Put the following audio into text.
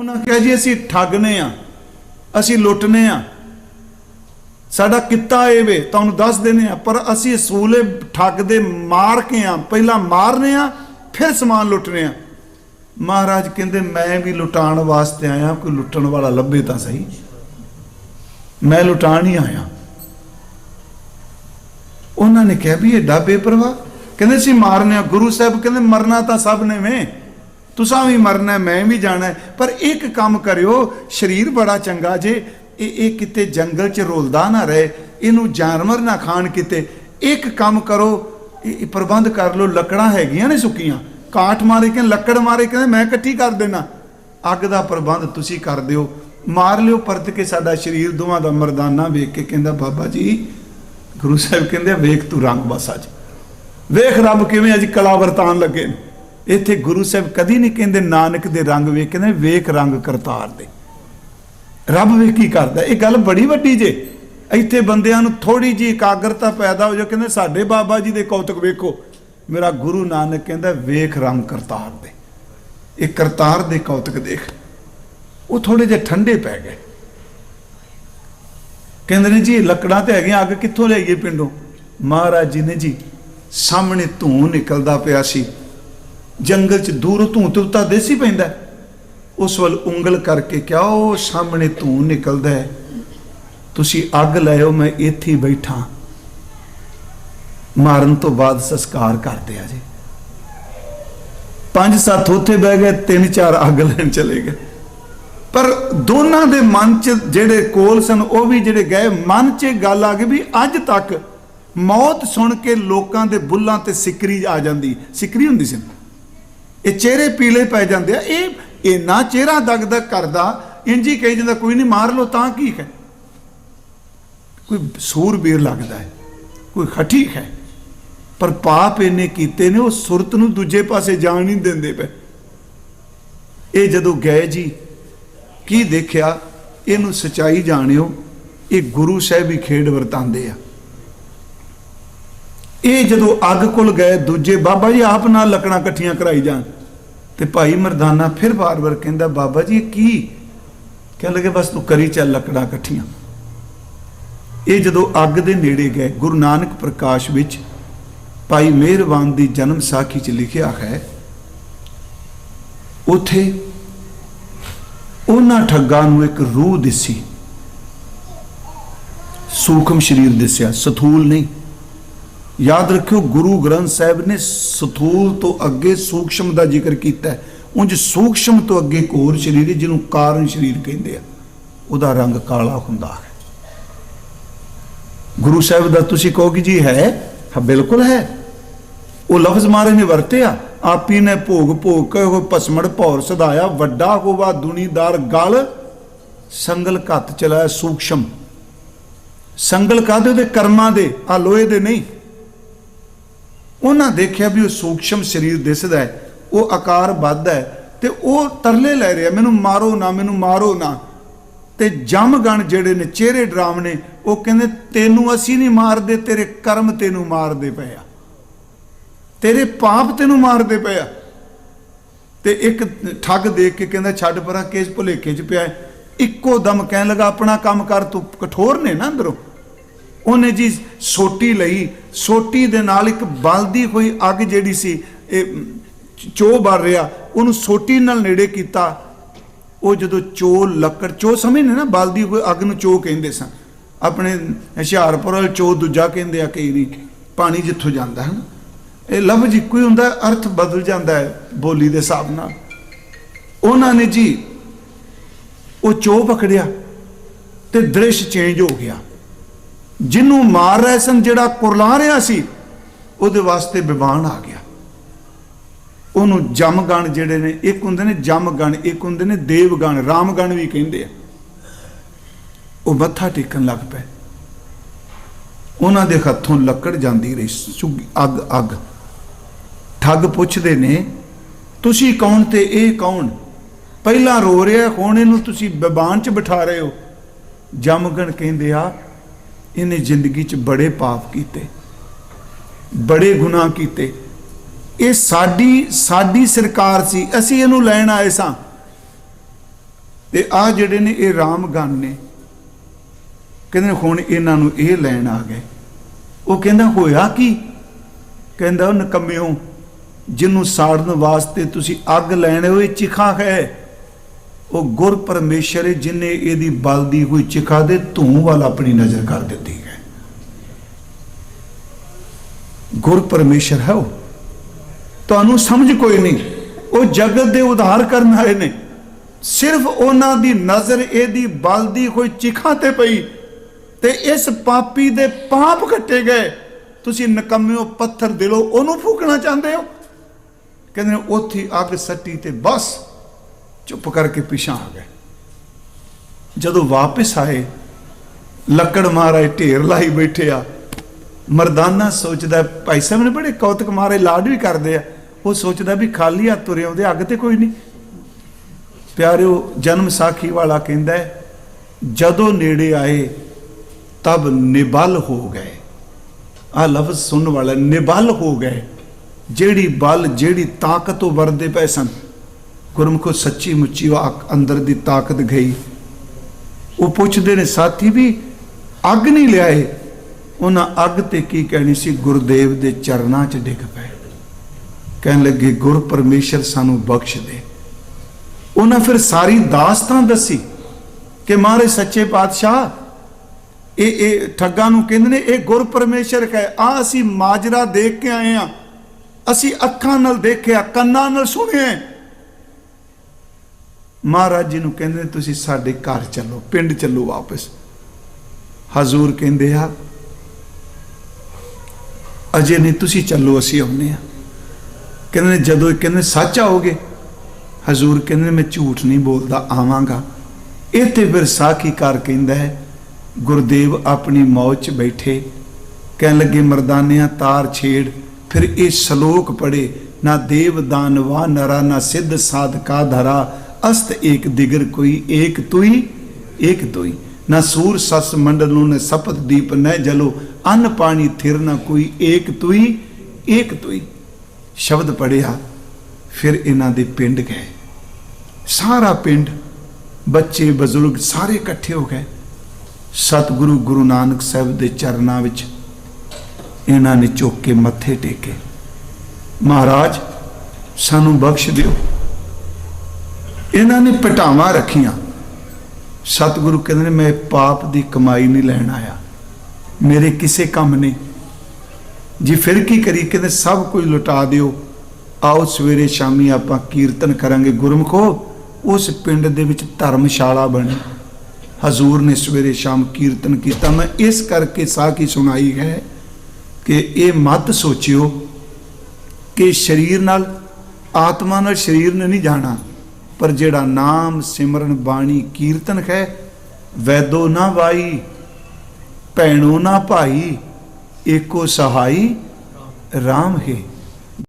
ਉਹਨਾਂ ਕਿਹਾ ਜੀ, ਅਸੀਂ ਠੱਗਨੇ ਆ, ਅਸੀਂ ਲੁੱਟਨੇ ਆ। ਸਾਡਾ ਕਿੱਤਾ ਇਹ ਵੇ, ਤੁਹਾਨੂੰ ਦੱਸ ਦਿੰਦੇ ਆ, ਪਰ ਅਸੀਂ ਅਸੂਲੇ ਠੱਗ ਮਾਰ ਕੇ ਆ, ਪਹਿਲਾਂ ਮਾਰਨੇ ਆ, ਫਿਰ ਸਮਾਨ ਲੁੱਟਨੇ ਆ। ਮਹਾਰਾਜ ਕਹਿੰਦੇ, ਮੈਂ ਵੀ ਲੁਟਾਉਣ ਵਾਸਤੇ ਆਇਆ, ਕੋਈ ਲੁੱਟਣ ਵਾਲਾ ਲੱਭੇ ਤਾਂ ਸਹੀ। ਮੈਂ ਲੁਟਾਉਣ ਹੀ ਆਇਆ। ਉਹਨਾਂ ਨੇ ਕਿਹਾ ਵੀ ਇਹ ਡਾਬੇ ਪ੍ਰਵਾਹ ਕਹਿੰਦੇ ਸੀ ਮਾਰਨੇ ਆ। ਗੁਰੂ ਸਾਹਿਬ ਕਹਿੰਦੇ, ਮਰਨਾ ਤਾਂ ਸਭ ਨੇ ਵੇ। ਤੁਸਾਂ ਵੀ ਮਰਨਾ ਮੈਂ ਵੀ ਜਾਣਾ ਹੈ। ਪਰ ਇੱਕ ਕੰਮ ਕਰਿਓ, ਸਰੀਰ ਬੜਾ ਚੰਗਾ ਜੇ, ਇਹ ਇਹ ਕਿਤੇ ਜੰਗਲ 'ਚ ਰੋਲਦਾ ਨਾ ਰਹੇ, ਇਹਨੂੰ ਜਾਨਵਰ ਨਾ ਖਾਣ ਕਿਤੇ। ਇੱਕ ਕੰਮ ਕਰੋ, ਇਹ ਪ੍ਰਬੰਧ ਕਰ ਲਓ, ਲੱਕੜਾਂ ਹੈਗੀਆਂ ਨੇ ਸੁੱਕੀਆਂ। ਕਾਠ ਮਾਰੇ ਕਿ ਲੱਕੜ ਮਾਰੇ ਕਹਿੰਦੇ, ਮੈਂ ਇਕੱਠੀ ਕਰ ਦੇਣਾ। ਅੱਗ ਦਾ ਪ੍ਰਬੰਧ ਤੁਸੀਂ ਕਰ ਦਿਓ। ਮਾਰ ਲਿਓ, ਪਰਤ ਕੇ ਸਾਡਾ ਸਰੀਰ, ਦੋਵਾਂ ਦਾ ਮਰਦਾਨਾ ਵੇਖ ਕੇ ਕਹਿੰਦਾ, ਬਾਬਾ ਜੀ, ਗੁਰੂ ਸਾਹਿਬ ਕਹਿੰਦੇ, ਵੇਖ ਤੂੰ ਰੰਗ ਬਸ ਅੱਜ ਵੇਖ ਰੱਬ ਕਿਵੇਂ ਅੱਜ ਕਲਾ ਵਰਤਾਨ ਲੱਗੇ ਨੇ। ਇੱਥੇ ਗੁਰੂ ਸਾਹਿਬ ਕਦੀ ਨਹੀਂ ਕਹਿੰਦੇ, ਨਾਨਕ ਦੇ ਰੰਗ ਵੇਖ ਕਹਿੰਦੇ, ਵੇਖ ਰੰਗ ਕਰਤਾਰ ਦੇ। ਰੱਬ ਵੇਖ ਕੀ ਕਰਦਾ। ਇਹ ਗੱਲ ਬੜੀ ਵੱਡੀ ਜੇ। ਇੱਥੇ ਬੰਦਿਆਂ ਨੂੰ ਥੋੜੀ ਜੀ ਇਕਾਗਰਤਾ ਪੈਦਾ ਹੋ ਜਾ ਕਹਿੰਦੇ ਸਾਡੇ ਬਾਬਾ ਜੀ ਦੇ ਕੌਤਕ ਵੇਖੋ। ਮੇਰਾ ਗੁਰੂ ਨਾਨਕ ਕਹਿੰਦਾ, ਵੇਖ ਰੰਗ ਕਰਤਾਰ ਦੇ। ਇਹ ਕਰਤਾਰ ਦੇ ਕੌਤਕ ਦੇਖ। ਉਹ ਥੋੜੇ ਜਿਹਾ ਠੰਡੇ ਪੈ ਗਏ। ਕਹਿੰਦੇ ਨੇ ਜੀ ਲੱਕੜਾਂ ਤੇ ਹੈਗੀਆਂ, ਅੱਗ ਕਿੱਥੋਂ ਲੈ ਲਿਆਈਏ ਪਿੰਡੋਂ? ਮਹਾਰਾਜ ਜੀ ਨੇ ਜੀ, ਸਾਹਮਣੇ ਧੂੰ ਨਿਕਲਦਾ ਪਿਆ ਸੀ। ਜੰਗਲ 'ਚ ਦੂਰੋਂ ਧੂੰ ਤੇ ਦੇਸੀ ਪੈਂਦਾ ਉਸ ਵੱਲ ਉਂਗਲ ਕਰਕੇ ਕਿਹਾ ਉਹ ਸਾਹਮਣੇ ਧੂੰ ਨਿਕਲਦਾ ਹੈ। ਤੁਸੀਂ ਅੱਗ ਲਾਇਓ ਮੈਂ ਇੱਥੇ ਬੈਠਾ। ਮਾਰਨ ਤੋਂ ਬਾਅਦ ਸੰਸਕਾਰ ਕਰਦੇ ਆ ਜੀ। ਪੰਜ ਸੱਤ ਉੱਥੇ ਬਹਿ ਗਏ, ਤਿੰਨ ਚਾਰ ਅੱਗ ਲੈਣ ਚਲੇ ਗਏ। ਪਰ ਦੋਨਾਂ ਦੇ ਮਨ 'ਚ ਜਿਹੜੇ ਕੋਲ ਸਨ, ਉਹ ਵੀ ਜਿਹੜੇ ਗਏ, ਮਨ 'ਚ ਇਹ ਗੱਲ ਆ ਗਈ ਵੀ ਅੱਜ ਤੱਕ ਮੌਤ ਸੁਣ ਕੇ ਲੋਕਾਂ ਦੇ ਬੁੱਲਾਂ ਤੇ ਸਿਕਰੀ ਆ ਜਾਂਦੀ। ਸਿਕਰੀ ਹੁੰਦੀ ਸੀ। ਇਹ ਚਿਹਰੇ ਪੀਲੇ ਪੈ ਜਾਂਦੇ ਆ। ਇਹ ਇੰਨਾ ਚਿਹਰਾ ਦਗਦਗ ਕਰਦਾ, ਇੰਜ ਹੀ ਕਹੀ ਜਾਂਦਾ, ਕੋਈ ਨਹੀਂ ਮਾਰ ਲੋ ਤਾਂ ਕੀ ਹੈ? ਕੋਈ ਸੂਰਬੀਰ ਲੱਗਦਾ ਹੈ, ਕੋਈ ਖੱਟੀ ਹੈ। ਪਰ ਪਾਪ ਇਹਨੇ ਕੀਤੇ ਨੇ, ਉਹ ਸੁਰਤ ਨੂੰ ਦੂਜੇ ਪਾਸੇ ਜਾਣ ਨਹੀਂ ਦਿੰਦੇ ਪਏ। ਇਹ ਜਦੋਂ ਗਏ ਜੀ, ਕੀ ਦੇਖਿਆ? ਇਹਨੂੰ ਸਚਾਈ ਜਾਣਿਓ, ਇਹ ਗੁਰੂ ਸਾਹਿਬ ਹੀ ਖੇਡ ਵਰਤਾਂਦੇ ਆ। ਇਹ ਜਦੋਂ ਅੱਗ ਕੋਲ ਗਏ, ਦੂਜੇ, ਬਾਬਾ ਜੀ, ਆਪ ਨਾਲ ਲੱਕੜਾਂ ਇਕੱਠੀਆਂ ਕਰਾਈ ਜਾਣ। ਤੇ ਭਾਈ ਮਰਦਾਨਾ ਫਿਰ ਵਾਰ ਵਾਰ ਕਹਿੰਦਾ, ਬਾਬਾ ਜੀ ਕੀ? ਕਹਿਣ ਲੱਗੇ, ਬਸ ਤੂੰ ਕਰੀ ਚੱਲ ਲੱਕੜਾਂ ਇਕੱਠੀਆਂ। ਇਹ ਜਦੋਂ ਅੱਗ ਦੇ ਨੇੜੇ ਗਏ, ਗੁਰੂ ਨਾਨਕ ਪ੍ਰਕਾਸ਼ ਵਿੱਚ ਭਾਈ ਮਿਹਰਬਾਨ ਦੀ ਜਨਮ ਸਾਖੀ 'ਚ ਲਿਖਿਆ ਹੈ, ਉਥੇ ਉਹਨਾਂ ਠੱਗਾਂ ਨੂੰ ਇੱਕ ਰੂਹ ਦਿਸੀ। ਸੂਖਮ ਸਰੀਰ ਦਿਸਿਆ, ਸਥੂਲ ਨਹੀਂ। ਯਾਦ ਰੱਖਿਓ, ਗੁਰੂ ਗ੍ਰੰਥ ਸਾਹਿਬ ਨੇ ਸਥੂਲ ਤੋਂ ਅੱਗੇ ਸੂਖਸ਼ਮ ਦਾ ਜ਼ਿਕਰ ਕੀਤਾ ਹੈ। ਉਂਝ ਸੂਖਸ਼ਮ ਤੋਂ ਅੱਗੇ ਕੋਰ ਸਰੀਰ ਜਿਹਨੂੰ ਕਾਰਨ ਸਰੀਰ ਕਹਿੰਦੇ ਆ। ਉਹਦਾ ਰੰਗ ਕਾਲਾ ਹੁੰਦਾ ਹੈ। ਗੁਰੂ ਸਾਹਿਬ ਦਾ ਤੁਸੀਂ ਕਹੋਗੇ ਜੀ ਹੈ? ਹਾਂ, ਬਿਲਕੁਲ ਹੈ। ਉਹ ਲਫ਼ਜ਼ ਮਾਰੇ ਨੇ ਵਰਤਿਆ। ਆਪੀ ਨੇ ਭੋਗ ਭੋਗ ਕੇ ਉਹ ਪਸਮੜ ਭੌਰ ਸਦਾਇਆ, ਵੱਡਾ ਹੋਵਾ ਦੁਨੀਦਾਰ ਗਲ, ਸੰਗਲ ਘੱਤ ਚਲਾ ਸੂਖਸ਼ਮ। ਸੰਗਲ ਕਾਦੇ ਉਹਦੇ ਕਰਮਾਂ ਦੇ। ਆ ਲੋਹੇ ਦੇ ਨਹੀਂ। ਉਹਨਾਂ ਦੇਖਿਆ ਵੀ ਉਹ ਸੂਖਸ਼ਮ ਸਰੀਰ ਦਿਸਦਾ ਹੈ, ਉਹ ਆਕਾਰ ਵੱਧਦਾ ਹੈ ਤੇ ਉਹ ਤਰਲੇ ਲੈ ਰਿਹਾ, ਮੈਨੂੰ ਮਾਰੋ ਨਾ, ਮੈਨੂੰ ਮਾਰੋ ਨਾ। ਤੇ ਜਮਗਣ ਜਿਹੜੇ ਨੇ, ਚਿਹਰੇ ਡਰਾਵਣੇ ਉਹ ਕਹਿੰਦੇ, ਤੈਨੂੰ ਅਸੀਂ ਨਹੀਂ ਮਾਰਦੇ, ਤੇਰੇ ਕਰਮ ਤੈਨੂੰ ਮਾਰਦੇ ਪਏ ਆ। ਤੇਰੇ ਪਾਪ ਤੈਨੂੰ ਮਾਰਦੇ ਪਏ ਆ। ਤੇ ਇੱਕ ਠੱਗ ਦੇਖ ਕੇ ਕਹਿੰਦਾ, ਛੱਡ ਪਰਾਂ, ਕੇਸ ਭੁਲੇਖੇ ਚ ਪਿਆ ਇੱਕੋ ਦਮ ਕਹਿਣ ਲੱਗਾ, ਆਪਣਾ ਕੰਮ ਕਰ, ਤੂੰ ਕਠੋਰ ਨੇ ਨਾ ਅੰਦਰੋਂ? ਉਹਨੇ ਜੀ ਸੋਟੀ ਲਈ। ਸੋਟੀ ਦੇ ਨਾਲ ਇੱਕ ਬਲਦੀ ਹੋਈ ਅੱਗ ਜਿਹੜੀ ਸੀ, ਇਹ ਚੋ ਬਰ ਰਿਹਾ। ਉਹਨੂੰ ਸੋਟੀ ਨਾਲ ਨੇੜੇ ਕੀਤਾ। ਉਹ ਜਦੋਂ ਚੋ ਲੱਕੜ ਚੋ ਸਮਝਦੇ ਨਾ, ਬਲਦੀ ਹੋਈ ਅੱਗ ਨੂੰ ਚੋ ਕਹਿੰਦੇ ਸਨ। ਆਪਣੇ ਹੁਸ਼ਿਆਰਪੁਰ ਵਾਲ ਚੋ ਦੂਜਾ ਕਹਿੰਦੇ ਆ ਕਈ ਨਹੀਂ ਪਾਣੀ ਜਿੱਥੋਂ ਜਾਂਦਾ ਹੈ ਨਾ। ਇਹ ਲਫ਼ਜ਼ ਇੱਕੋ ਹੀ ਹੁੰਦਾ, ਅਰਥ ਬਦਲ ਜਾਂਦਾ ਹੈ ਬੋਲੀ ਦੇ ਹਿਸਾਬ ਨਾਲ। ਉਹਨਾਂ ਨੇ ਜੀ, ਉਹ ਚੋ ਪਕੜਿਆ ਤੇ ਦ੍ਰਿਸ਼ ਚੇਂਜ ਹੋ ਗਿਆ। ਜਿਹਨੂੰ ਮਾਰ ਰਹੇ ਸਨ, ਜਿਹੜਾ ਕੁਰਲਾ ਰਿਹਾ ਸੀ, ਉਹਦੇ ਵਾਸਤੇ ਬਿਬਾਨ ਆ ਗਿਆ। ਉਹਨੂੰ ਜਮਗਣ ਜਿਹੜੇ ਨੇ, ਇੱਕ ਹੁੰਦੇ ਨੇ ਜਮਗਣ, ਇੱਕ ਹੁੰਦੇ ਨੇ ਦੇਵਗਣ, ਰਾਮਗਣ ਵੀ ਕਹਿੰਦੇ ਆ। ਉਹ ਮੱਥਾ ਟੇਕਣ ਲੱਗ ਪਏ। ਉਹਨਾਂ ਦੇ ਹੱਥੋਂ ਲੱਕੜ ਜਾਂਦੀ ਰਹੀ, ਸੁੱਗੀ, ਅੱਗ ਅੱਗ। ਠੱਗ ਪੁੱਛਦੇ ਨੇ, ਤੁਸੀਂ ਕੌਣ ਤੇ ਇਹ ਕੌਣ? ਪਹਿਲਾਂ ਰੋ ਰਿਹਾ, ਹੁਣ ਇਹਨੂੰ ਤੁਸੀਂ ਬਬਾਨ 'ਚ ਬਿਠਾ ਰਹੇ ਹੋ। ਜਮਗਣ ਕਹਿੰਦੇ ਆ ਇਹਨੇ ਜ਼ਿੰਦਗੀ 'ਚ ਬੜੇ ਪਾਪ ਕੀਤੇ, ਬੜੇ ਗੁਨਾਹ ਕੀਤੇ। ਇਹ ਸਾਡੀ ਸਾਡੀ ਸਰਕਾਰ ਸੀ, ਅਸੀਂ ਇਹਨੂੰ ਲੈਣ ਆਏ ਸਾਂ। ਤੇ ਆ ਜਿਹੜੇ ਨੇ ਇਹ ਰਾਮ ਗਣ ਨੇ, ਕਹਿੰਦੇ ਹੁਣ ਇਹਨਾਂ ਨੂੰ ਇਹ ਲੈਣ ਆ ਗਏ। ਉਹ ਕਹਿੰਦਾ, ਹੋਇਆ ਕੀ? ਕਹਿੰਦਾ, ਉਹ ਨਕਮਿਓ, ਜਿਹਨੂੰ ਸਾੜਨ ਵਾਸਤੇ ਤੁਸੀਂ ਅੱਗ ਲੈਣ ਹੋਏ ਚਿਖਾ ਹੈ। ਉਹ ਗੁਰ ਪਰਮੇਸ਼ਰ ਹੈ ਜਿਨੇ ਇਹਦੀ ਬਲਦੀ ਹੋਈ ਚਿਖਾ ਦੇ ਧੂੰ ਵੱਲ ਆਪਣੀ ਨਜ਼ਰ ਕਰ ਦਿੱਤੀ ਹੈ। ਗੁਰ ਪਰਮੇਸ਼ਰ ਹੈ ਉਹ। ਤੁਹਾਨੂੰ ਸਮਝ ਕੋਈ ਨਹੀਂ। ਉਹ ਜਗਤ ਦੇ ਉਧਾਰ ਕਰਨ ਆਏ ਨੇ। ਸਿਰਫ ਉਹਨਾਂ ਦੀ ਨਜ਼ਰ ਇਹਦੀ ਬਲਦੀ ਹੋਈ ਚਿਖਾ ਤੇ ਪਈ ਤੇ ਇਸ ਪਾਪੀ ਦੇ ਪਾਪ ਕੱਟੇ ਗਏ। ਤੁਸੀਂ ਨਕਮਿਓ ਪੱਥਰ ਦਿਲੋ ਉਹਨੂੰ ਫੂਕਣਾ ਚਾਹੁੰਦੇ ਹੋ? ਕਹਿੰਦੇ ਨੇ, ਉੱਥੇ ਅੱਗ ਸੱਟੀ ਤੇ ਬਸ। ਚੁੱਪ ਕਰਕੇ ਪਿਛਾਂ ਆ ਗਏ। ਜਦੋਂ ਵਾਪਸ ਆਏ, ਲੱਕੜ ਮਾਰੇ ਢੇਰ ਲਾਈ ਬੈਠੇ ਆ। ਮਰਦਾਨਾ ਸੋਚਦਾ, ਭਾਈ ਸਾਹਿਬ ਨੇ ਬੜੇ ਕੌਤਕ ਮਾਰੇ ਲਾਡ ਵੀ ਕਰਦੇ ਆ। ਉਹ ਸੋਚਦਾ ਵੀ ਖਾਲੀ ਹੱਥ ਤੁਰੇ ਆਉਂਦੇ, ਅੱਗ ਤੇ ਕੋਈ ਨਹੀਂ। ਪਿਆਰਿਓ, ਜਨਮ ਸਾਖੀ ਵਾਲਾ ਕਹਿੰਦਾ ਜਦੋਂ ਨੇੜੇ ਆਏ, ਤਬ ਨਿਬਲ ਹੋ ਗਏ। ਆ ਲਫ਼ਜ਼ ਸੁਣਨ ਵਾਲਾ ਨਿਬਲ ਹੋ ਗਏ। ਜਿਹੜੀ ਬਲ, ਜਿਹੜੀ ਤਾਕਤ ਉਹ ਵਰਦੇ ਪਏ ਸਨ ਗੁਰਮੁਖੋ ਸੱਚੀ ਮੁੱਚੀ ਉਹ ਅੱਖ- ਅੰਦਰ ਦੀ ਤਾਕਤ ਗਈ। ਉਹ ਪੁੱਛਦੇ ਨੇ, ਸਾਥੀ ਵੀ ਅੱਗ ਨਹੀਂ ਲਿਆਏ? ਉਹਨਾਂ ਅੱਗ ਤੇ ਕੀ ਕਹਿਣੀ ਸੀ? ਗੁਰਦੇਵ ਦੇ ਚਰਨਾਂ 'ਚ ਡਿੱਗ ਪਏ। ਕਹਿਣ ਲੱਗੇ, ਗੁਰ ਪਰਮੇਸ਼ਰ ਸਾਨੂੰ ਬਖਸ਼ ਦੇ। ਉਹਨਾਂ ਫਿਰ ਸਾਰੀ ਦਾਸਤਾਂ ਦੱਸੀ ਕਿ ਮਹਾਰਾਜ ਸੱਚੇ ਪਾਤਸ਼ਾਹ, ਇਹ ਇਹ ਠੱਗਾਂ ਨੂੰ ਕਹਿੰਦੇ ਨੇ, ਇਹ ਗੁਰ ਪਰਮੇਸ਼ਰ ਹੈ ਆ ਅਸੀਂ ਮਾਜਰਾ ਦੇਖ ਕੇ ਆਏ ਆ। ਅਸੀਂ ਅੱਖਾਂ ਨਾਲ ਦੇਖਿਆ, ਕੰਨਾਂ ਨਾਲ ਸੁਣਿਆ ਮਹਾਰਾਜ ਜੀ ਨੂੰ ਕਹਿੰਦੇ ਨੇ ਤੁਸੀਂ ਸਾਡੇ ਘਰ ਚੱਲੋ ਪਿੰਡ ਚੱਲੋ ਵਾਪਸ। ਹਜ਼ੂਰ ਕਹਿੰਦੇ ਆ ਅਜੇ ਨਹੀਂ ਤੁਸੀਂ ਚੱਲੋ ਅਸੀਂ ਆਉਨੇ ਆ ਕਹਿੰਦੇ ਨੇ ਜਦੋਂ ਕਹਿੰਦੇ ਸੱਚ ਆਓਗੇ? ਹਜ਼ੂਰ ਕਹਿੰਦੇ ਨੇ, ਮੈਂ ਝੂਠ ਨਹੀਂ ਬੋਲਦਾ ਆਵਾਂਗਾ। ਇਹ ਤੇ ਫਿਰ ਸਾਖੀਕਾਰ ਕਹਿੰਦਾ ਹੈ ਗੁਰਦੇਵ ਆਪਣੀ ਮੌਜ 'ਚ ਬੈਠੇ। ਕਹਿਣ ਲੱਗੇ ਮਰਦਾਨਿਆਂ ਤਾਰ ਛੇੜ। ਫਿਰ ਇਹ ਸ਼ਲੋਕ ਪੜੇ ਨਾ ਦੇਵ ਦਾਨਵਾ ਨਰਾ ਨਾ ਸਿੱਧ ਸਾਧਕਾ ਧਰਾ। ਅਸਤ ਏਕ ਦਿਗਰ ਕੋਈ ਏਕ ਤੁਈ ਏਕ ਤੁਈ। ਨਾ ਸੂਰ ਸਸ ਮੰਡਲ ਨੂੰ, ਨ ਸਪਤ ਦੀਪ, ਨ ਜਲੋ। ਅੰਨ ਪਾਣੀ ਥਿਰ ਨਾ ਕੋਈ ਏਕ ਤੁਈ ਏਕ ਤੁਈ। ਸ਼ਬਦ ਪੜਿਆ ਫਿਰ ਇਹਨਾਂ ਦੇ ਪਿੰਡ ਗਏ। ਸਾਰਾ ਪਿੰਡ, ਬੱਚੇ, ਬਜ਼ੁਰਗ ਸਾਰੇ ਇਕੱਠੇ ਹੋ ਗਏ। ਸਤਿਗੁਰੂ ਗੁਰੂ ਨਾਨਕ ਸਾਹਿਬ ਦੇ ਚਰਨਾਂ ਵਿੱਚ ਇਹਨਾਂ ਨੇ ਝੁੱਕ ਕੇ ਮੱਥੇ ਟੇਕੇ। ਮਹਾਰਾਜ, ਸਾਨੂੰ ਬਖਸ਼ ਦਿਓ। ਇਹਨਾਂ ਨੇ ਪਟਾਵਾਂ ਰੱਖੀਆਂ। ਸਤਿਗੁਰੂ ਕਹਿੰਦੇ ਨੇ, ਮੈਂ ਪਾਪ ਦੀ ਕਮਾਈ ਨਹੀਂ ਲੈਣ ਆਇਆ। ਮੇਰੇ ਕਿਸੇ ਕੰਮ ਨਹੀਂ ਜੀ ਫਿਰ ਕੀ ਕਰੀ ਕਹਿੰਦੇ, ਸਭ ਕੁਝ ਲੁਟਾ ਦਿਓ। ਆਓ ਸਵੇਰੇ ਸ਼ਾਮੀ ਆਪਾਂ ਕੀਰਤਨ ਕਰਾਂਗੇ ਗੁਰਮਖੋ। ਉਸ ਪਿੰਡ ਦੇ ਵਿੱਚ ਧਰਮਸ਼ਾਲਾ ਬਣੀ। ਹਜ਼ੂਰ ਨੇ ਸਵੇਰੇ ਸ਼ਾਮ ਕੀਰਤਨ ਕੀਤਾ। ਮੈਂ ਇਸ ਕਰਕੇ ਸਾਖੀ ਸੁਣਾਈ ਹੈ ਕਿ ਇਹ ਮਤ ਸੋਚਿਓ ਕਿ ਸਰੀਰ ਨਾਲ, ਆਤਮਾ ਨਾਲ ਸਰੀਰ ਨੇ ਨਹੀਂ ਜਾਣਾ। ਪਰ ਜਿਹੜਾ ਨਾਮ ਸਿਮਰਨ ਬਾਣੀ ਕੀਰਤਨ ਹੈ, ਵੈਦੋ ਨਾ ਵਾਈ, ਭੈਣੋ ਨਾ ਭਾਈ, ਏਕੋ ਸਹਾਈ RAM ਹੈ।